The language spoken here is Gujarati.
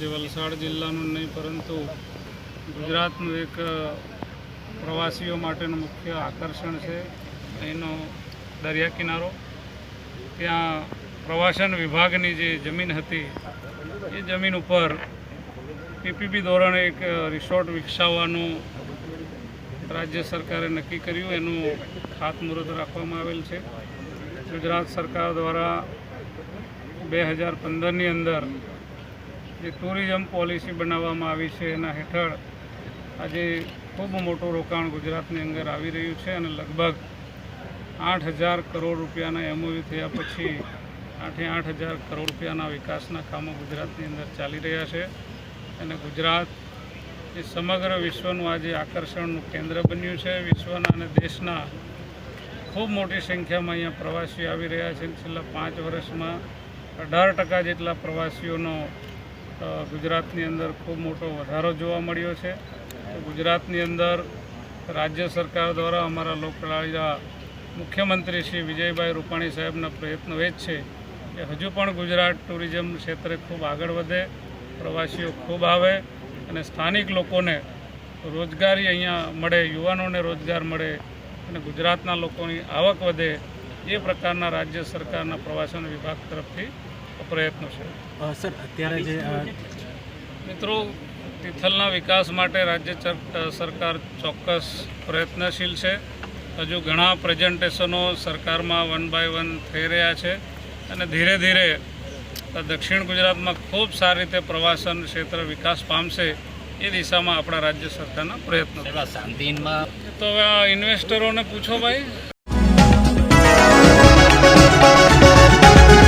જે વલસાડ જિલ્લાનું નહીં, પરંતુ ગુજરાતનું એક પ્રવાસીઓ માટેનું મુખ્ય આકર્ષણ છે અહીંનો દરિયા કિનારો. ત્યાં પ્રવાસન વિભાગની જે જમીન હતી, એ જમીન ઉપર પીપીપી ધોરણે એક રિસોર્ટ વિકસાવવાનું રાજ્ય સરકારે નક્કી કર્યું. એનું ખાતમુહૂર્ત રાખવામાં આવેલ છે. ગુજરાત સરકાર દ્વારા બે હજાર પંદરની અંદર જે ટુરિઝમ પોલિસી બનાવવામાં આવી છે એના હેઠળ આજે ખૂબ મોટું રોકાણ ગુજરાતની અંદર આવી રહ્યું છે અને લગભગ આઠ હજાર કરોડ રૂપિયાના એમઓયુ થયા પછી આઠે આઠ હજાર કરોડ રૂપિયાના વિકાસના કામો ગુજરાતની અંદર ચાલી રહ્યા છે. અને ગુજરાત એ સમગ્ર વિશ્વનું આજે આકર્ષણનું કેન્દ્ર બન્યું છે. વિશ્વના અને દેશના ખૂબ મોટી સંખ્યામાં અહીંયા પ્રવાસીઓ આવી રહ્યા છે. છેલ્લા પાંચ વર્ષમાં અઢાર ટકા જેટલા પ્રવાસીઓનો ગુજરાતની અંદર ખૂબ મોટો વધારો જોવા મળ્યો છે. ગુજરાતની અંદર રાજ્ય સરકાર દ્વારા અમારા લોકલાડીલા મુખ્યમંત્રી શ્રી વિજયભાઈ રૂપાણી સાહેબના પ્રયત્નો એ જ છે કે હજુ પણ ગુજરાત ટુરિઝમ ક્ષેત્રે ખૂબ આગળ વધે, પ્રવાસીઓ ખૂબ આવે અને સ્થાનિક લોકોને રોજગારી અહીંયા મળે, યુવાનોને રોજગાર મળે અને ગુજરાતના લોકોની આવક વધે એ પ્રકારના રાજ્ય સરકારના પ્રવાસન વિભાગ તરફથી પ્રયત્નો છે. સર અત્યારે જે મિત્રો તિથલના વિકાસ માટે રાજ્ય સરકાર ચોક્કસ પ્રયત્નશીલ છે. હજુ ઘણા પ્રેઝન્ટેશનો સરકારમાં વન બાય વન થઈ રહ્યા છે અને ધીરે ધીરે દક્ષિણ ગુજરાતમાં ખૂબ સારી રીતે પ્રવાસન ક્ષેત્ર વિકાસ પામશે એ દિશામાં આપણા રાજ્ય સરકારના પ્રયત્નો. શાંતિમાં તો હવે આ ઇન્વેસ્ટરોને પૂછો ભાઈ.